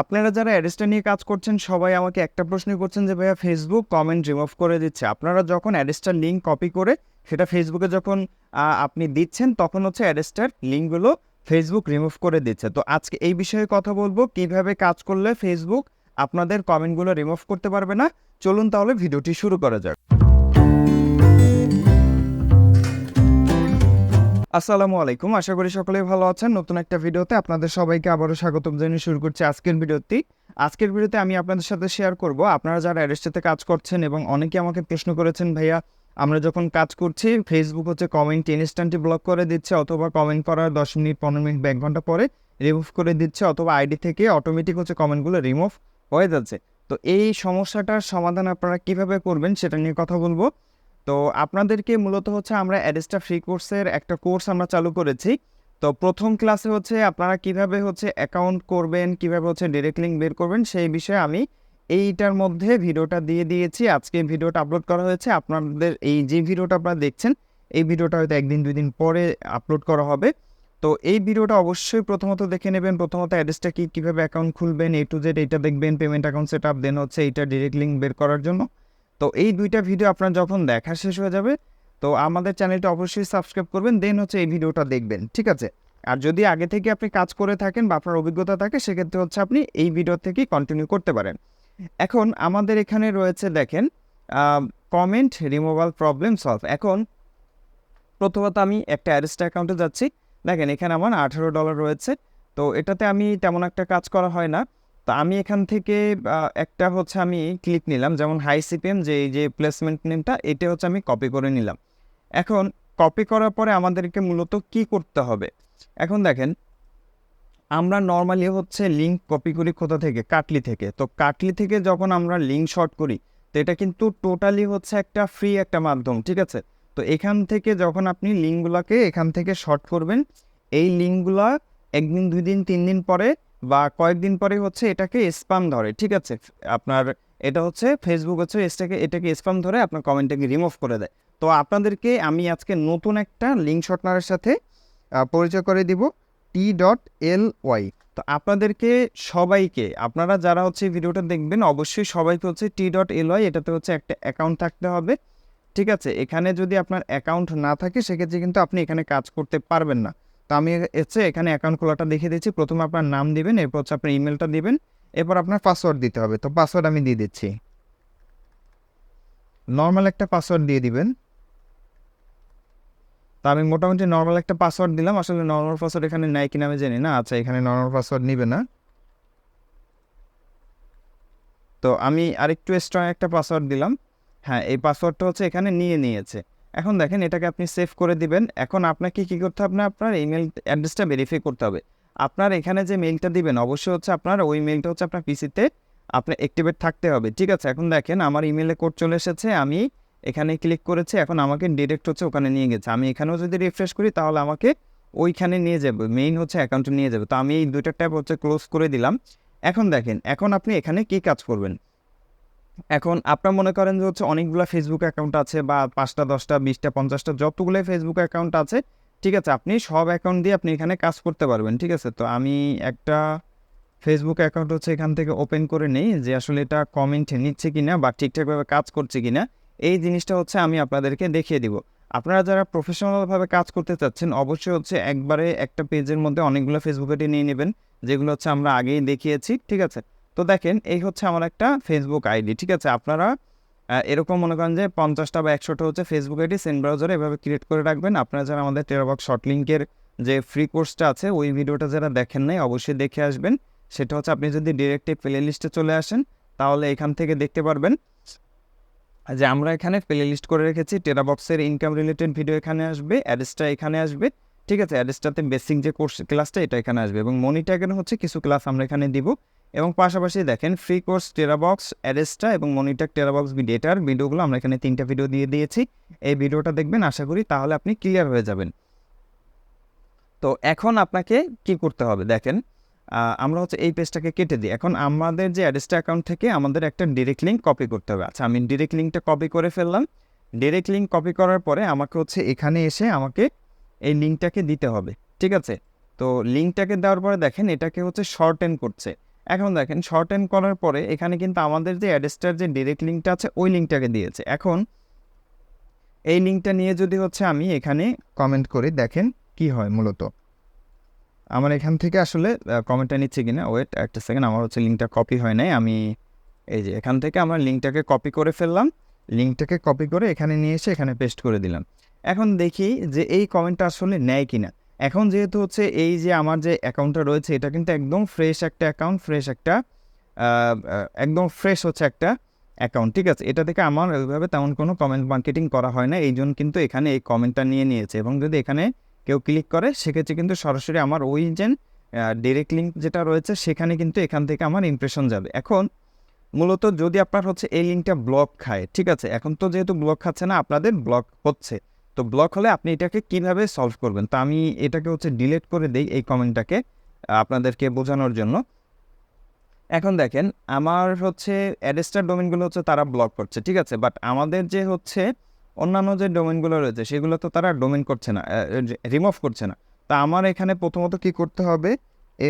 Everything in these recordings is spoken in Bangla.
আপনারা যারা অ্যাড্রেসটা নিয়ে কাজ করছেন, সবাই আমাকে একটা প্রশ্নই করছেন যে, ভাইয়া ফেসবুক কমেন্ট রিমুভ করে দিচ্ছে। আপনারা যখন অ্যাড্রেসটার লিঙ্ক কপি করে সেটা ফেসবুকে যখন আপনি দিচ্ছেন, তখন হচ্ছে অ্যাড্রেসটার লিঙ্কগুলো ফেসবুক রিমুভ করে দিচ্ছে। তো আজকে এই বিষয়ে কথা বলব, কীভাবে কাজ করলে ফেসবুক আপনাদের কমেন্টগুলো রিমুভ করতে পারবে না। চলুন তাহলে ভিডিওটি শুরু করা যাক। আসসালামু আলাইকুম। আশা করি সকলেই ভালো আছেন। নতুন একটা ভিডিওতে আপনাদের সবাইকে আবারও স্বাগতম জানিয়ে শুরু করছি আজকের ভিডিওটি। আজকের ভিডিওতে আমি আপনাদের সাথে শেয়ার করব। আপনারা যারা অ্যারেস্টেতে কাজ করছেন এবং অনেকে আমাকে প্রশ্ন করেছেন, ভাইয়া, আমরা যখন কাজ করছি ফেসবুক হচ্ছে কমেন্ট ইনস্ট্যান্টলি ব্লক করে দিচ্ছে অথবা কমেন্ট করার দশ মিনিট, পনেরো মিনিট বা এক ঘণ্টা পরে রিমুভ করে দিচ্ছে অথবা আইডি থেকে অটোমেটিক হচ্ছে কমেন্টগুলো রিমুভ হয়ে যাচ্ছে। তো এই সমস্যাটার সমাধান আপনারা কীভাবে করবেন সেটা নিয়ে কথা বলব। তো আপনাদেরকে মূলত হচ্ছে আমরা অ্যাডেস্টা ফ্রি কোর্সের একটা কোর্স আমরা চালু করেছি। তো প্রথম ক্লাসে হচ্ছে আপনারা কীভাবে হচ্ছে অ্যাকাউন্ট করবেন, কীভাবে হচ্ছে ডিরেক্ট লিঙ্ক বের করবেন, সেই বিষয়ে আমি এইটার মধ্যে ভিডিওটা দিয়ে দিয়েছি। আজকে ভিডিওটা আপলোড করা হয়েছে। আপনাদের এই যে ভিডিওটা আপনারা দেখছেন, এই ভিডিওটা হয়তো একদিন, দুই দিন পরে আপলোড করা হবে। তো এই ভিডিওটা অবশ্যই প্রথমত দেখে নেবেন। প্রথমত অ্যাড্রেসটা কী, কীভাবে অ্যাকাউন্ট খুলবেন এ টু জেড এইটা দেখবেন payment account set up then হচ্ছে এইটা ডিরেক্ট লিঙ্ক বের করার জন্য। তো এই দুইটা ভিডিও আপনার যখন দেখা শেষ হয়ে যাবে, তো আমাদের চ্যানেলটা অবশ্যই সাবস্ক্রাইব করবেন, দেন হচ্ছে এই ভিডিওটা দেখবেন, ঠিক আছে? আর যদি আগে থেকে আপনি কাজ করে থাকেন বা আপনার অভিজ্ঞতা থাকে, সেক্ষেত্রে হচ্ছে আপনি এই ভিডিও থেকেই কন্টিনিউ করতে পারেন। এখন আমাদের এখানে রয়েছে দেখেন কমেন্ট রিমুভাল প্রবলেম সলভ এখন প্রথমত আমি একটা অ্যারেস্ট অ্যাকাউন্টে যাচ্ছি। দেখেন এখানে আমার আঠারো ডলার রয়েছে। তো এটাতে আমি তেমন একটা কাজ করা হয় না। তো আমি এখান থেকে একটা হচ্ছে আমি ক্লিক নিলাম, যেমন হাই সিপিএম যে, এই যে প্লেসমেন্ট নেমটা এটা হচ্ছে আমি কপি করে নিলাম। এখন কপি করার পরে আমাদেরকে মূলত কি করতে হবে? এখন দেখেন, আমরা নর্মালি হচ্ছে লিঙ্ক কপি করি কোথা থেকে? কাটলি থেকে। তো কাটলি থেকে যখন আমরা লিঙ্ক শর্ট করি, তো এটা কিন্তু টোটালি হচ্ছে একটা ফ্রি একটা মাধ্যম, ঠিক আছে? তো এখান থেকে যখন আপনি লিঙ্কগুলোকে এখান থেকে শর্ট করবেন, এই লিঙ্কগুলো একদিন, দুই দিন, তিন দিন পরে বা কয়েকদিন পরে হচ্ছে এটাকে স্পাম ধরে, ঠিক আছে? আপনার এটা হচ্ছে ফেসবুক হচ্ছে এটাকে এটাকে স্পাম ধরে আপনার কমেন্টটাকে রিমুভ করে দেয়। তো আপনাদেরকে আমি আজকে নতুন একটা লিঙ্ক শর্টনারের সাথে পরিচয় করে দিব টি ডট এল ওয়াই তো আপনাদেরকে সবাইকে, আপনারা যারা হচ্ছে ভিডিওটা দেখবেন, অবশ্যই সবাইকে হচ্ছে টি ডট এল ওয়াই এটাতে হচ্ছে একটা অ্যাকাউন্ট থাকতে হবে, ঠিক আছে? এখানে যদি আপনার অ্যাকাউন্ট না থাকে, সেক্ষেত্রে কিন্তু আপনি এখানে কাজ করতে পারবেন না। তো আমি হচ্ছে এখানে অ্যাকাউন্ট খোলাটা দেখিয়ে দিচ্ছি। প্রথমে আপনার নাম দিবেন, এরপর হচ্ছে আপনার ইমেলটা দিবেন, এরপর আপনার পাসওয়ার্ড দিতে হবে। তো পাসওয়ার্ড আমি দিয়ে দিচ্ছি। নর্মাল একটা পাসওয়ার্ড দিয়ে দিবেন। তো আমি মোটামুটি নর্মাল একটা পাসওয়ার্ড দিলাম। আসলে নর্মাল পাসওয়ার্ড এখানে নাই কিনা আমি জানি না। আচ্ছা এখানে নর্মাল পাসওয়ার্ড নিবে না। তো আমি আরেকটু স্ট্রং একটা পাসওয়ার্ড দিলাম। হ্যাঁ এই পাসওয়ার্ডটা হচ্ছে এখানে নিয়ে নিয়েছে। এখন দেখেন এটাকে আপনি সেভ করে দিবেন। এখন আপনাকে কি করতে হবে আপনার ইমেল অ্যাড্রেসটা ভেরিফাই করতে হবে। আপনার এখানে যে মেলটা দিবেন, অবশ্যই হচ্ছে আপনার ওই মেলটা হচ্ছে আপনার পিসিতে আপনার অ্যাক্টিভেট থাকতে হবে। ঠিক আছে, এখন দেখেন আমার ইমেলে কোড চলে এসেছে, আমি এখানে ক্লিক করেছি, এখন আমাকে ডিরেক্ট হচ্ছে ওখানে নিয়ে গেছে। আমি এখানেও যদি রিফ্রেশ করি, তাহলে আমাকে ওইখানে নিয়ে যাবে মেইন হচ্ছে অ্যাকাউন্টে নিয়ে যাবে। তো আমি এই দুইটা ট্যাব হচ্ছে ক্লোজ করে দিলাম। এখন দেখেন, এখন আপনি এখানে কি কাজ করবেন? এখন আপনার মনে করেন যে হচ্ছে অনেকগুলো ফেসবুক অ্যাকাউন্ট আছে বা পাঁচটা, দশটা, বিশটা, পঞ্চাশটা যতগুলো ফেসবুক অ্যাকাউন্ট আছে, ঠিক আছে, আপনি সব অ্যাকাউন্ট দিয়ে আপনি এখানে কাজ করতে পারবেন, ঠিক আছে? তো আমি একটা ফেসবুক অ্যাকাউন্ট হচ্ছে এখান থেকে ওপেন করে নেই যে আসলে এটা কমেন্ট নিচ্ছে কিনা বা ঠিকঠাকভাবে কাজ করছে কিনা, এই জিনিসটা হচ্ছে আমি আপনাদেরকে দেখিয়ে দিব। আপনারা যারা প্রফেশনালভাবে কাজ করতে চাচ্ছেন, অবশ্যই হচ্ছে একবারে একটা পেজের মধ্যে অনেকগুলো ফেসবুক নিয়ে নেবেন, যেগুলো হচ্ছে আমরা আগেই দেখিয়েছি, ঠিক আছে? তো দেখেন, এই হচ্ছে আমার একটা ফেসবুক আইডি, ঠিক আছে? আপনারা এরকম মনে করেন যে পঞ্চাশটা বা একশোটা হচ্ছে ফেসবুক আইডি সেন্ড ব্রাউজারে এভাবে ক্রিয়েট করে রাখবেন। আপনারা যারা আমাদের টেরাবক্স শর্ট লিঙ্কের যে ফ্রি কোর্সটা আছে, ওই ভিডিওটা যারা দেখেন নাই, অবশ্যই দেখে আসবেন। সেটা হচ্ছে আপনি যদি ডিরেক্ট প্লে লিস্টে চলে আসেন, তাহলে এখান থেকে দেখতে পারবেন যে আমরা এখানে প্লে লিস্ট করে রেখেছি। টেরাবক্সের ইনকাম রিলেটেড ভিডিও এখানে আসবে অ্যাড্রেসটা এখানে আসবে। ঠিক আছে, অ্যাড্রেসটাতে বেসিক যে কোর্স ক্লাসটা, এটা এখানে আসবে এবং মনিটাগের হচ্ছে কিছু ক্লাস আমরা এখানে দিব এবং পাশাপাশি দেখেন ফ্রি কোর্স টেরাবক্স অ্যাড্রেসটা এবং মনিটার টেরাবক্স ডেটার ভিডিওগুলো আমরা এখানে তিনটা ভিডিও দিয়ে দিয়েছি। এই ভিডিওটা দেখবেন, আশা করি তাহলে আপনি ক্লিয়ার হয়ে যাবেন। তো এখন আপনাকে কি করতে হবে? দেখেন আমরা হচ্ছে এই পেজটাকে কেটে দিই। এখন আমাদের যে অ্যাড্রেসটা অ্যাকাউন্ট থেকে আমাদের একটা ডিরেক্ট লিঙ্ক কপি করতে হবে। আচ্ছা আমি ডিরেক্ট লিঙ্কটা কপি করে ফেললাম। ডিরেক্ট লিঙ্ক কপি করার পরে আমাকে হচ্ছে এখানে এসে আমাকে এই লিঙ্কটাকে দিতে হবে, ঠিক আছে? তো লিঙ্কটাকে দেওয়ার পরে দেখেন এটাকে হচ্ছে শর্টেন করছে। এখন দেখেন শর্ট এন্ড করার পরে এখানে কিন্তু আমাদের যে অ্যাডেস্টার যে ডিরেক্ট লিঙ্কটা আছে, ওই লিঙ্কটাকে দিয়েছে। এখন এই লিঙ্কটা নিয়ে যদি হচ্ছে আমি এখানে কমেন্ট করি, দেখেন কি হয় মূলত। আমার এখান থেকে আসলে কমেন্টটা নিচ্ছে কিনা? ওয়েট একটা সেকেন্ড আমার হচ্ছে লিঙ্কটা কপি হয় নাই। আমি এই যে এখান থেকে আমরা লিঙ্কটাকে কপি করে ফেললাম। লিঙ্কটাকে কপি করে এখানে নিয়ে এসে এখানে পেস্ট করে দিলাম। এখন দেখি যে এই কমেন্টটা আসলে নেয় কিনা। এখন যেহেতু হচ্ছে এই যে আমার যে অ্যাকাউন্টটা রয়েছে, এটা কিন্তু একদম ফ্রেশ একটা অ্যাকাউন্ট ফ্রেশ একটা একদম ফ্রেশ হচ্ছে একটা অ্যাকাউন্ট ঠিক আছে? এটা থেকে আমার ওইভাবে তেমন কোনো কমেন্ট মার্কেটিং করা হয় না, এই জন্য কিন্তু এখানে এই কমেন্টটা নিয়ে নিয়েছে। এবং যদি এখানে কেউ ক্লিক করে, সেক্ষেত্রে কিন্তু সরাসরি আমার ওই যে ডিরেক্ট লিঙ্ক যেটা রয়েছে, সেখানে কিন্তু এখান থেকে আমার ইমপ্রেশন যাবে। এখন মূলত যদি আপনার হচ্ছে এই লিঙ্কটা ব্লক খায়, ঠিক আছে? এখন তো যেহেতু ব্লক খাচ্ছে না, আপনাদের ব্লক হচ্ছে। তো ব্লক হলে আপনি এটাকে কীভাবে সলভ করবেন? তো আমি এটাকে হচ্ছে ডিলিট করে দিই এই কমেন্টটাকে আপনাদেরকে বোঝানোর জন্য। এখন দেখেন, আমার হচ্ছে অ্যাডেস্টার ডোমেনগুলো হচ্ছে তারা ব্লক করছে, ঠিক আছে? বাট আমাদের যে হচ্ছে অন্যান্য যে ডোমেনগুলো রয়েছে, সেগুলো তো তারা ডোমেন করছে না রিমুভ করছে না। তা আমার এখানে প্রথমত কি করতে হবে?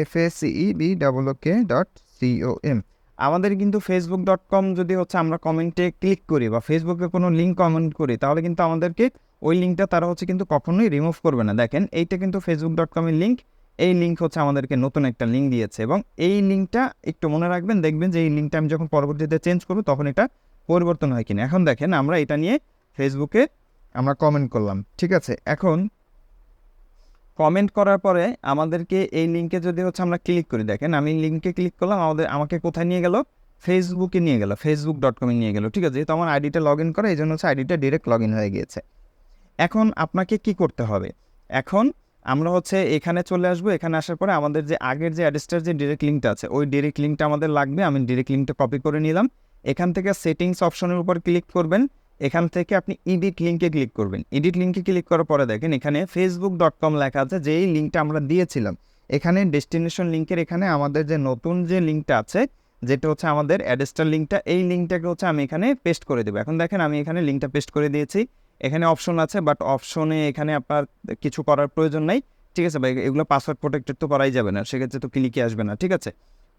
F A C E B double K dot C O M আমাদের কিন্তু ফেসবুক ডট কম যদি হচ্ছে আমরা কমেন্টে ক্লিক করি বা ফেসবুকে কোনো লিঙ্ক কমেন্ট করি, তাহলে কিন্তু আমাদেরকে ওই লিঙ্কটা তারা হচ্ছে কিন্তু কখনোই রিমুভ করবে না। দেখেন, এইটা কিন্তু ফেসবুক ডট কমের লিঙ্ক এই লিঙ্ক হচ্ছে আমাদেরকে নতুন একটা লিঙ্ক দিয়েছে এবং এই লিঙ্কটা একটু মনে রাখবেন, দেখবেন যে এই লিঙ্কটা আমি যখন পরবর্তীতে চেঞ্জ করব, তখন এটা পরিবর্তন হয় কিনা। এখন দেখেন, আমরা এটা নিয়ে ফেসবুকে আমরা কমেন্ট করলাম, ঠিক আছে? এখন কমেন্ট করার পরে আমাদেরকে এই লিঙ্কে যদি হচ্ছে আমরা ক্লিক করি, দেখেন আমি লিঙ্কে ক্লিক করলাম, আমাদের, আমাকে কোথায় নিয়ে গেল? ফেসবুকে নিয়ে গেল ফেসবুক ডট কমে নিয়ে গেল, ঠিক আছে? যেহেতু আমার আইডিটা লগ ইন করে, এই জন্য হচ্ছে আইডিটা ডিরেক্ট লগ ইন হয়ে গিয়েছে। এখন আপনাকে কি করতে হবে? এখন আমরা হচ্ছে এখানে চলে আসব, এখানে আসার পরে আমাদের যে আগের যে অ্যাডেস্টার যে ডিরেক্ট লিঙ্কটা আছে, ওই ডিরেক্ট লিঙ্কটা আমাদের লাগবে, আমি ডিরেক্ট লিঙ্কটা কপি করে নিলাম। এখান থেকে সেটিংস অপশনের উপর ক্লিক করবেন, এখান থেকে আপনি এডিট লিঙ্কে ক্লিক করবেন। এডিট লিঙ্কে ক্লিক করার পরে দেখেন, এখানে ফেসবুক ডট কম লেখা আছে, যেই লিঙ্কটা আমরা দিয়েছিলাম। এখানে ডেস্টিনেশন লিঙ্কের এখানে আমাদের যে নতুন যে লিঙ্কটা আছে, যেটা হচ্ছে আমাদের অ্যাডেস্টার লিঙ্কটা এই লিঙ্কটাকে হচ্ছে আমি এখানে পেস্ট করে দেবো। এখন দেখেন, আমি এখানে লিঙ্কটা পেস্ট করে দিয়েছি। এখানে অপশন আছে বাট অপশনে এখানে আপনার কিছু করার প্রয়োজন নাই। ঠিক আছে ভাই? এগুলো পাসওয়ার্ড প্রোটেক্টেড তো করাই যাবে না, সেক্ষেত্রে তো ক্লিকে আসবে না, ঠিক আছে?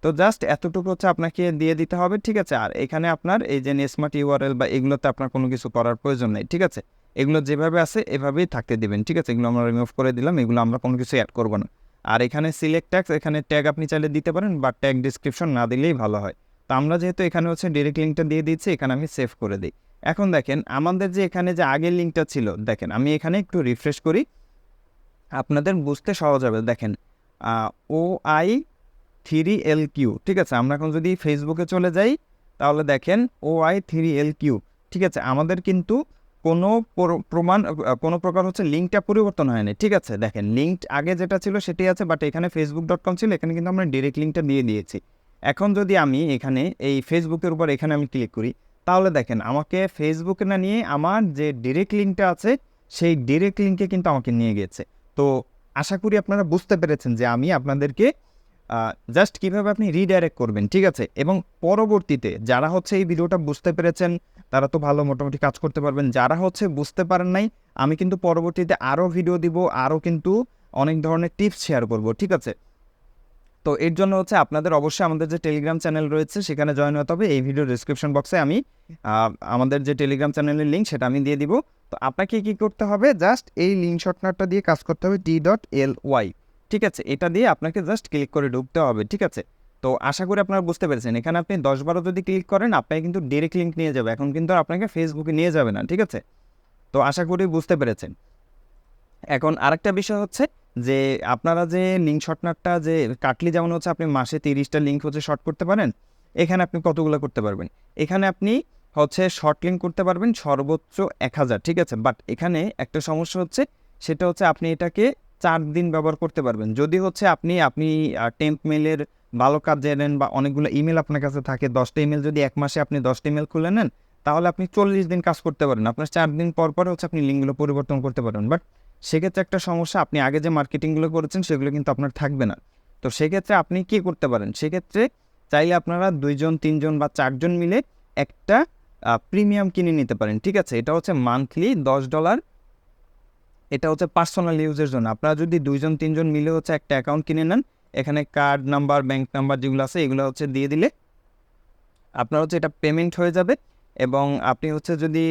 তো জাস্ট এতটুকু হচ্ছে আপনাকে দিয়ে দিতে হবে, ঠিক আছে? আর এখানে আপনার এই যে স্মার্ট ইউআরএল বা এগুলোতে আপনার কোনো কিছু করার প্রয়োজন নেই, ঠিক আছে? এগুলো যেভাবে আছে, এভাবেই থাকতে দিবেন, ঠিক আছে? এগুলো আমরা রিমুভ করে দিলাম, এগুলো আমরা কোনো কিছু অ্যাড করব না। আর এখানে সিলেক্ট ট্যাক্স এখানে ট্যাগ আপনি চাইলে দিতে পারেন বা ট্যাগ ডিসক্রিপশন না দিলেই ভালো হয়। তো আমরা যেহেতু এখানে হচ্ছে ডিরেক্ট লিঙ্কটা দিয়ে দিচ্ছি এখানে আমি সেভ করে দিই। এখন দেখেন, আমাদের যে এখানে যে আগের লিঙ্কটা ছিল, দেখেন, আমি এখানে একটু রিফ্রেশ করি। আপনাদের বুঝতে সহজ হবে। দেখেন O I three L Q ঠিক আছে? আমরা এখন যদি ফেসবুকে চলে যাই, তাহলে দেখেন O I three L Q ঠিক আছে? আমাদের কিন্তু কোনো প্র- প্রমাণ, কোনো প্রকার হচ্ছে লিঙ্কটা পরিবর্তন হয়নি, ঠিক আছে? দেখেন লিঙ্ক আগে যেটা ছিল সেটাই আছে বাট এখানে ফেসবুক ডট কম ছিল, এখানে কিন্তু আমরা ডিরেক্ট লিঙ্কটা দিয়ে দিয়েছি। এখন যদি আমি এখানে, এই ফেসবুকের উপর এখানে আমি ক্লিক করি তাহলে দেখেন আমাকে ফেসবুকে না নিয়ে আমার যে ডিরেক্ট লিঙ্কটা আছে, সেই ডিরেক্ট লিঙ্কে কিন্তু আমাকে নিয়ে গেছে। তো আশা করি আপনারা বুঝতে পেরেছেন যে আমি আপনাদেরকে জাস্ট কীভাবে আপনি রিডাইরেক্ট করবেন, ঠিক আছে? এবং পরবর্তীতে যারা হচ্ছে এই ভিডিওটা বুঝতে পেরেছেন, তারা তো ভালো মোটামুটি কাজ করতে পারবেন। যারা হচ্ছে বুঝতে পারেন নাই, আমি কিন্তু পরবর্তীতে আরও ভিডিও দিব, আরও কিন্তু অনেক ধরনের টিপস শেয়ার করব, ঠিক আছে? তো এর জন্য হচ্ছে আপনাদের অবশ্যই আমাদের যে টেলিগ্রাম চ্যানেল রয়েছে, সেখানে জয়েন হতে হবে। এই ভিডিও ডিসক্রিপশন বক্সে আমি আমাদের যে টেলিগ্রাম চ্যানেলের লিঙ্ক সেটা আমি দিয়ে দিব। তো আপনাকে কী করতে হবে? জাস্ট এই লিঙ্ক শর্টনারটা দিয়ে কাজ করতে হবে টি ডট এল ওয়াই ঠিক আছে? এটা দিয়ে আপনাকে জাস্ট ক্লিক করে ঢুকতে হবে। ঠিক আছে? তো আশা করি আপনারা বুঝতে পেরেছেন। এখানে আপনি দশ বারো যদি ক্লিক করেন, আপনাকে কিন্তু ডিরেক্ট লিঙ্ক নিয়ে যাবে। এখন কিন্তু আপনাকে ফেসবুকে নিয়ে যাবে না। ঠিক আছে? তো আশা করি বুঝতে পেরেছেন। এখন আরেকটা বিষয় হচ্ছে যে আপনারা যে লিঙ্ক শর্টনারটা যে কাটলি যেমন হচ্ছে আপনি মাসে তিরিশটা লিঙ্ক হচ্ছে শর্ট করতে পারেন, এখানে আপনি কতগুলো করতে পারবেন? এখানে আপনি হচ্ছে শর্ট লিঙ্ক করতে পারবেন সর্বোচ্চ এক হাজার, ঠিক আছে? বাট এখানে একটা সমস্যা হচ্ছে, সেটা হচ্ছে আপনি এটাকে চার দিন ব্যবহার করতে পারবেন। যদি হচ্ছে আপনি আপনি টেম্প মেলের ভালো কাজ জানেন বা অনেকগুলো ইমেল আপনার কাছে থাকে, দশটা ইমেল যদি এক মাসে আপনি দশটা ইমেল খুলে নেন, তাহলে আপনি চল্লিশ দিন কাজ করতে পারেন। আপনার চার দিন পর পর হচ্ছে আপনি লিঙ্কগুলো পরিবর্তন করতে পারেন বাট সেক্ষেত্রে একটা সমস্যা, আপনি আগে যে মার্কেটিংগুলো করেছেন সেগুলো কিন্তু আপনার থাকবে না। তো সেক্ষেত্রে আপনি কি করতে পারেন? সেক্ষেত্রে চাইলে আপনারা দুইজন, তিনজন বা চারজন মিলে একটা প্রিমিয়াম কিনে নিতে পারেন, ঠিক আছে? এটা হচ্ছে মান্থলি দশ ডলার এটা হচ্ছে পার্সোনাল ইউজের জন্য। আপনারা যদি দুইজন, তিনজন মিলে হচ্ছে একটা অ্যাকাউন্ট কিনে নেন, এখানে কার্ড নাম্বার ব্যাংক নাম্বার যেগুলো আছে, এগুলো হচ্ছে দিয়ে দিলে আপনার হচ্ছে এটা পেমেন্ট হয়ে যাবে। এবং আপনি হচ্ছে যদি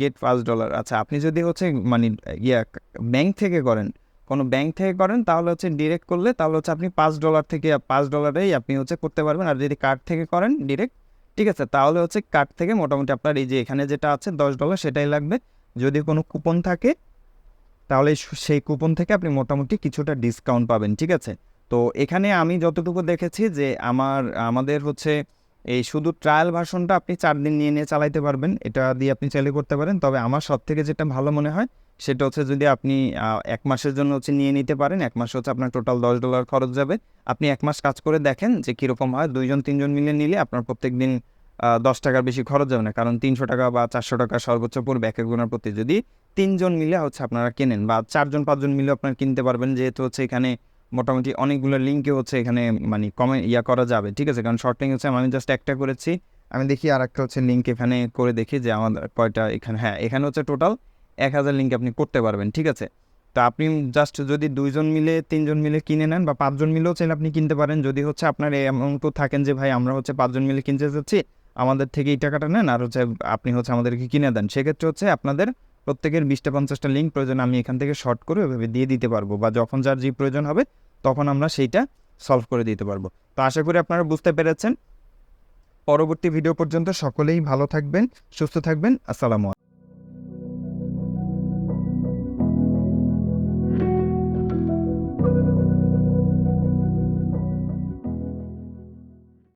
গেট পাঁচ ডলার আচ্ছা আপনি যদি হচ্ছে মানে ইয়া ব্যাংক থেকে করেন, কোনো ব্যাংক থেকে করেন, তাহলে হচ্ছে ডিরেক্ট করলে, তাহলে হচ্ছে আপনি পাঁচ ডলার থেকে, পাঁচ ডলারেই আপনি হচ্ছে করতে পারবেন। আর যদি কার্ড থেকে করেন ডিরেক্ট ঠিক আছে, তাহলে হচ্ছে কার্ড থেকে মোটামুটি আপনার এই যে এখানে যেটা আছে, দশ ডলার সেটাই লাগবে। যদি কোনো কুপন থাকে, তাহলে সেই কুপন থেকে আপনি মোটামুটি কিছুটা ডিসকাউন্ট পাবেন, ঠিক আছে? তো এখানে আমি যতটুকু দেখেছি যে, আমার, আমাদের হচ্ছে এই শুধু ট্রায়াল ভার্সনটা আপনি চার দিন নিয়ে নিয়ে চালাইতে পারবেন, এটা দিয়ে আপনি চাইলে করতে পারেন। তবে আমার সব থেকে যেটা ভালো মনে হয়, সেটা হচ্ছে যদি আপনি এক মাসের জন্য হচ্ছে নিয়ে নিতে পারেন, এক মাসে হচ্ছে আপনার টোটাল দশ ডলার খরচ যাবে। আপনি এক মাস কাজ করে দেখেন যে কীরকম হয়, দুইজন, তিনজন মিলে নিলে আপনার প্রত্যেক দিন দশ টাকার বেশি খরচ যাবে না। কারণ তিনশো টাকা বা চারশো টাকা সর্বোচ্চ পড়বে এক একজনের প্রতি। যদি তিনজন মিলে হচ্ছে আপনারা কেনেন বা চারজন, পাঁচজন মিলে আপনারা কিনতে পারবেন, যেহেতু হচ্ছে এখানে মোটামুটি অনেকগুলো লিঙ্কে হচ্ছে এখানে মানে কমে ইয়া করা যাবে, ঠিক আছে? কারণ শর্ট লিঙ্ক হচ্ছে, আমি জাস্ট একটা করেছি। আমি দেখি আর একটা হচ্ছে লিঙ্ক এখানে করে দেখি যে আমাদের কয়টা এখানে হ্যাঁ এখানে হচ্ছে টোটাল এক হাজার লিঙ্ক আপনি করতে পারবেন, ঠিক আছে? তো আপনি জাস্ট যদি দুইজন মিলে, তিনজন মিলে কিনে নেন বা পাঁচজন মিলেও চাইলে আপনি কিনতে পারেন। যদি হচ্ছে আপনার এমন তো থাকেন যে, ভাই, আমরা হচ্ছে পাঁচজন মিলে কিনতে যাচ্ছি, আমাদের থেকে এই টাকাটা নেন আর হচ্ছে আপনি হচ্ছে আমাদেরকে কিনে দেন। সেক্ষেত্রে হচ্ছে আপনাদের প্রত্যেকের বিশটা পঞ্চাশটা লিঙ্ক প্রয়োজন আমি এখান থেকে শর্ট করে ওইভাবে দিয়ে দিতে পারব বা যখন যার যে প্রয়োজন হবে তখন আমরা সেইটা সলভ করে দিতে পারব। তো আশা করি আপনারা বুঝতে পেরেছেন। পরবর্তী ভিডিও পর্যন্ত সকলেই ভালো থাকবেন, সুস্থ থাকবেন। আসসালামু